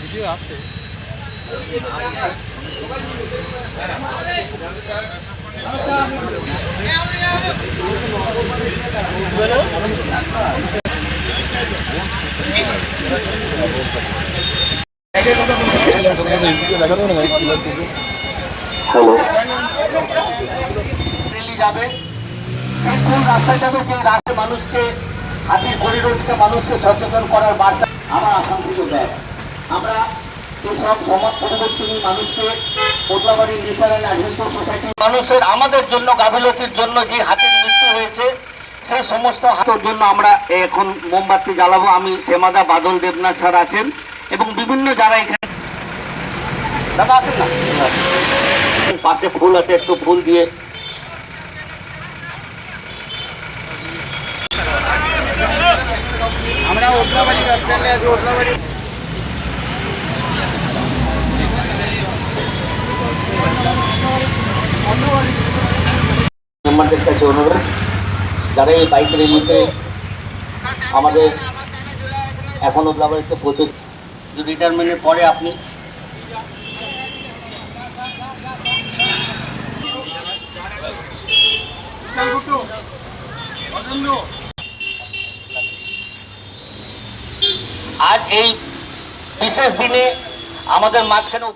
Video আছে Thank you. Hello যাবে। কোন রাস্তায় যাবে? রাস্তায় মানুষকে, হাতির পরিরোধকে মানুষকে সচেতন করার বার্তা আমার দেয় আমরা সমাজ মানুষকে অ্যাডভেঞ্চার সোসাইটি মানুষের আমাদের জন্য, গাফিলতির জন্য যে হাতির মৃত্যু হয়েছে সেই সমস্ত হাতের জন্য আমরা এখন মোমবাতি জ্বালাবো। আমি শ্যামাদা বাদল দেবনাথ স্যার আছেন। এবং বিভিন্ন যারা এখানে দাদা আছেন না। পাশে ফুল আছে একটু ফুল দিয়ে। আমরা ওটলাবাড়ি বাস স্ট্যান্ডে আছি ওটলাবাড়ি মেম্বারদের কাছে অনুরোধ যারা এই বাইক র্যালিতে আমাদের এখনও গ্রামেতে পৌঁছে রিটায়ারমেন্টের পরে আপনি আজ এই বিশেষ দিনে আমাদের মাঝখানে